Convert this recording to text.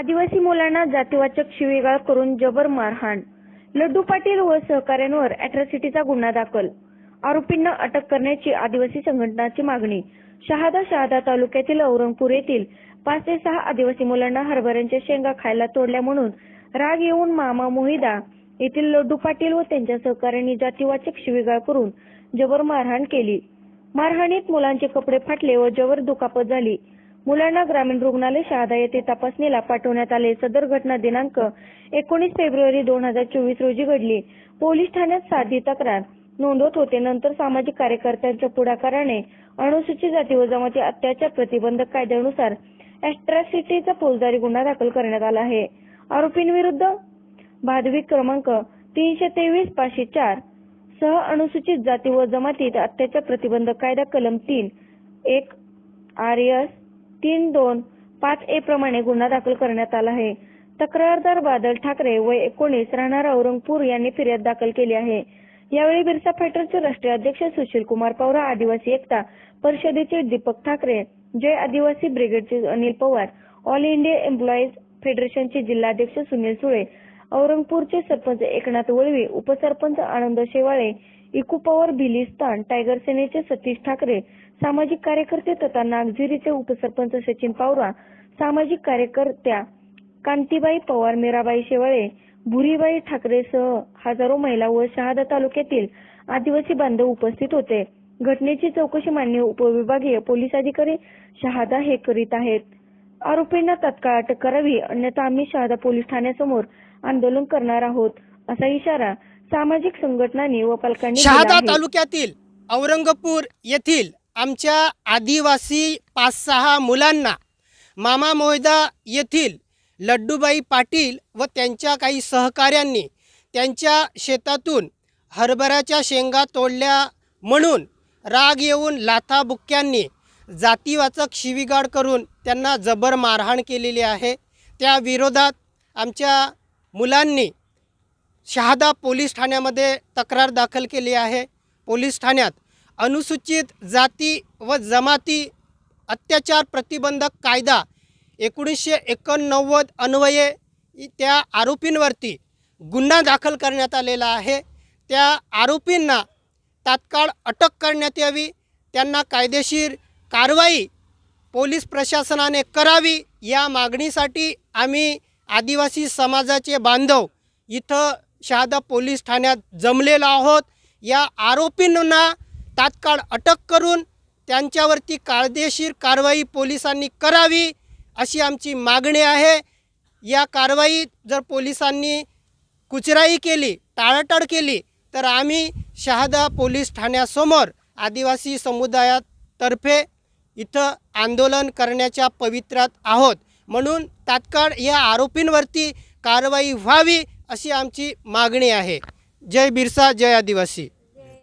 आदिवासी मुलांना जातीवाचक शिवीगाळ करून जबर मारहाण. लड्डू पाटील व सहकाऱ्यांवर अॅट्रॉसिटीचा गुन्हा दाखल. आरोपींना अटक करण्याची आदिवासी संघटनाची मागणी. शहादा शहादा तालुक्यातील औरंगपूर येथील पाच ते सहा आदिवासी मुलांना हरभऱ्यांच्या शेंगा खायला तोडल्या म्हणून राग येऊन मामा मोहिदा येथील लड्डू पाटील व त्यांच्या सहकाऱ्यांनी जातीवाचक शिवीगाळ करून जबर मारहाण केली. मारहाणीत मुलांचे कपडे फाटले व जबर दुखापत झाली. मुलांना ग्रामीण रुग्णालय शहादा येथे तपासणीला पाठवण्यात आले. सदर घटना दिनांक एकोणीस फेब्रुवारी दोन हजार चोवीस रोजी घडली. पोलीस ठाण्यात साधी तक्रार. नोंदवत होते. नंतर सामाजिक कार्यकर्त्यांच्या पुढाकाराने अनुसूचित जाती व जमाती अत्याचार प्रतिबंधक कायद्यानुसार अॅट्रॉसिटीचा फौजदारी गुन्हा दाखल करण्यात आला आहे. आरोपींविरुद्ध भादवी क्रमांक तीनशे तेवीस पाचशे चार सह अनुसूचित जाती व जमातीत अत्याचार प्रतिबंधक कायदा कलम तीन एक आर एस तीन दोन पाच ए प्रमाणे गुन्हा दाखल करण्यात आला आहे. तक्रारदार बादल ठाकरे वय एकोणीस राहणार औरंगपूर यांनी फिर्याद दाखल केली आहे. यावेळी बिरसा फायटरचे राष्ट्रीय अध्यक्ष सुशील कुमार पवार आदिवासी एकता परिषदेचे दीपक ठाकरे जय आदिवासी ब्रिगेडचे Anil Pawar all India employees फेडरेशनचे जिल्हाध्यक्ष सुनील सुळे औरंगपूरचे सरपंच एकनाथ वळवी उपसरपंच Anand Shewale eco power Bhilistan tiger सेनेचे सतीश ठाकरे सामाजिक कार्यकर्ते तथा नागझिरीचे उपसरपंच सचिन पावरा सामाजिक कार्यकर्त्या कांतीबाई पवार मीराबाई शेवाळे भुरीबाई ठाकरेसह हजारो महिला व शहादा तालुक्यातील आदिवासी बांधव उपस्थित होते. घटनेची चौकशी मान्य उपविभागीय पोलीस अधिकारी शहादा हे करीत आहेत. आरोपींना तत्काळ अटक करावी अन्यथा आम्ही शहादा पोलीस ठाण्यासमोर आंदोलन करणार आहोत असा इशारा सामाजिक संघटनांनी व पालकांनी शहादा. तालुक्यातील औरंगपूर येथील आमच्या आदिवासी पाच सहा मुलांना मामा मोयदा येथील लड्डूबाई पाटील व त्यांच्या काही सहकाऱ्यांनी त्यांच्या शेतातून हरभऱ्याच्या शेंगा तोडल्या म्हणून राग येऊन लाथाबुक्क्यांनी जातीवाचक शिवीगाळ करून त्यांना जबर मारहाण केलेली आहे. त्या विरोधात आमच्या मुलांनी शहादा पोलीस ठाण्यामध्ये तक्रार दाखल केली आहे. पोलीस ठाण्यात अनुसूचित जाती व जमाती अत्याचार प्रतिबंधक कायदा एकोणीसशे एकोणनव्वद अन्वये त्या आरोपींवरती गुन्हा दाखल करण्यात आलेला आहे. त्या आरोपींना तात्काळ अटक करण्यात यावी. त्यांना कायदेशीर कारवाई पोलीस प्रशासनाने करावी या मागणीसाठी आम्ही आदिवासी समाजाचे बांधव इथं शहादा पोलीस ठाण्यात जमलेलो आहोत. या आरोपींना तात्काळ अटक करून त्यांच्यावरती कायदेशीर कारवाई पोलिसांनी करावी अशी आमची मागणी आहे. या कारवाईत जर पोलिसांनी कुचराई केली टाळाटाळ केली तर आम्ही शहादा पोलीस ठाण्यासमोर आदिवासी समुदायातर्फे इथं आंदोलन करण्याच्या पवित्रात आहोत. म्हणून तात्काळ या आरोपींवरती कारवाई व्हावी अशी आमची मागणी आहे. जय बिरसा जय आदिवासी.